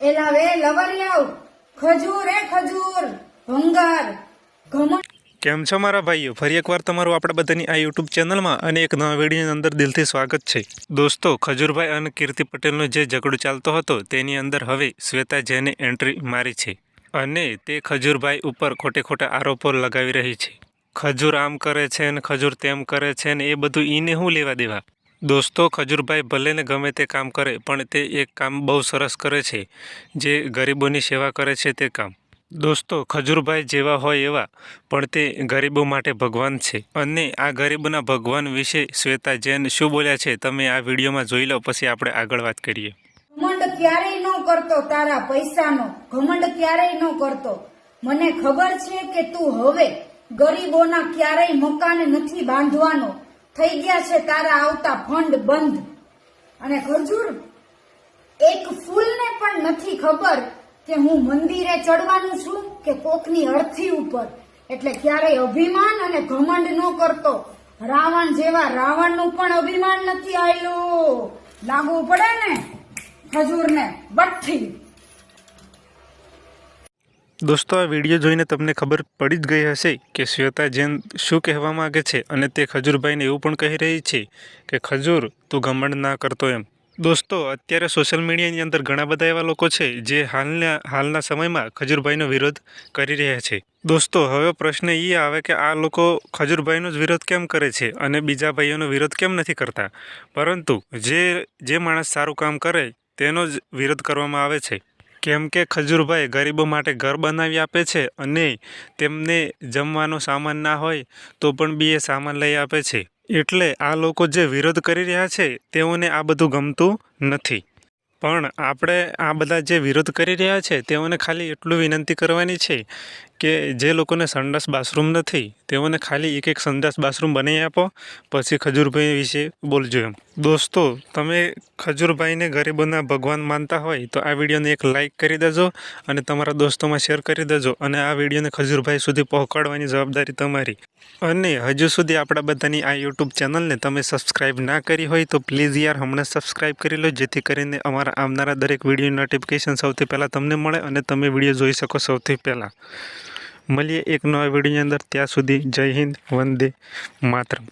એલા વે લવરિયાવ ખજૂર એ ખજૂર, ભંગાર ઘમણ કેમ છો મારા ભાઈઓ? ફરી એકવાર તમારું આપણા બધાની આ યુટ્યુબ ચેનલમાં અને એક નવા વિડીયોની અંદર દિલથી સ્વાગત છે. દોસ્તો, ખજૂરભાઈ અને કીર્તિ પટેલનો જે ઝઘડો ચાલતો હતો તેની અંદર હવે શ્વેતા જૈને એન્ટ્રી મારી છે અને તે ખજૂરભાઈ ઉપર ખોટે ખોટા આરોપો લગાવી રહી છે. ખજૂર આમ કરે છે ને ખજૂર તેમ કરે છે ને એ બધું ઈને શું લેવા દેવા? દોસ્તો ખજૂરભાઈ ભલે ને ગમે તે કામ કરે, પણ તે એક કામ બહુ સરસ કરે છે. જે ગરીબોની સેવા કરે છે તે કામ. દોસ્તો, ખજૂરભાઈ જેવા હોય એવા, પણ તે ગરીબો માટે ભગવાન છે. અને આ ગરીબના ભગવાન વિશે શ્વેતા જૈન શું બોલ્યા છે, તમે આ વિડીયોમાં જોઈ લો, પછી આપણે આગળ વાત કરીએ. ઘમંડ ક્યારેય ન કરતો તારા પૈસાનો, ઘમંડ ક્યારેય ન કરતો. મને ખબર છે કે તું હવે ગરીબોના ક્યારેય મકાન નથી બાંધવાનો. થઈ ગયા છે તારા આવતા ફંડ બંધ. અને ખજૂર એક ફૂલને પણ નથી ખબર કે હું મંદિરે ચડવાનું છું કે કોકની અર્થી ઉપર. એટલે ક્યારેય અભિમાન અને ઘમંડ ન કરતો. રાવણ જેવા રાવણનું પણ અભિમાન નથી આવેલું લાગવું પડે ને ખજૂરને બઠ્ઠી દોસ્તો, આ વીડિયો જોઈને તમને ખબર પડી જ ગઈ હશે કે શ્વેતા જૈન શું કહેવા માગે છે અને તે ખજૂરભાઈને એવું પણ કહી રહી છે કે, ખજૂર તું ઘમંડ ના કરતો એમ. દોસ્તો, અત્યારે સોશિયલ મીડિયાની અંદર ઘણા બધા એવા લોકો છે જે હાલના હાલના સમયમાં ખજૂરભાઈનો વિરોધ કરી રહ્યા છે. દોસ્તો, હવે પ્રશ્ન એ આવે કે આ લોકો ખજૂરભાઈનો જ વિરોધ કેમ કરે છે અને બીજા ભાઈઓનો વિરોધ કેમ નથી કરતા? પરંતુ જે જે માણસ સારું કામ કરે તેનો જ વિરોધ કરવામાં આવે છે. કેમ કે ખજૂરભાઈ ગરીબો માટે ઘર બનાવી આપે છે અને તેમને જમવાનો સામાન ના હોય, તો પણ બી એ સામાન લઈ આપે છે. એટલે આ લોકો જે વિરોધ કરી રહ્યા છે, તેઓને આ બધું ગમતું નથી. પણ આપણે આ બધા જે વિરોધ કરી રહ્યા છે, તેઓને ખાલી એટલું વિનંતી કરવાની છે કે જે લોકોને સંડાસ બાથરૂમ નથી, તેઓને ખાલી એક એક સંડાસ બાથરૂમ બનાવી આપો, પછી ખજૂરભાઈ વિશે બોલજો એમ. દોસ્તો, તમે ખજૂરભાઈને ગરીબોના ભગવાન માનતા હોય, તો આ વિડીયોને એક લાઇક કરી દેજો અને તમારા દોસ્તોમાં શેર કરી દેજો અને આ વિડીયોને ખજૂરભાઈ સુધી પહોંચાડવાની જવાબદારી તમારી. અને હજુ સુધી આપણા બધાની આ યુટ્યુબ ચેનલને તમે સબસ્ક્રાઇબ ના કરી હોય તો પ્લીઝ યાર હમણાં સબસ્ક્રાઇબ કરી લો, જેથી કરીને અમારા આવનારા દરેક વીડિયો નોટિફિકેશન સૌથી પહેલાં તમને મળે અને તમે વીડિયો જોઈ શકો સૌથી પહેલાં. મળીએ એક નવા વિડીયોની અંદર, ત્યાં સુધી જય હિન્દ, વંદે માતરમ.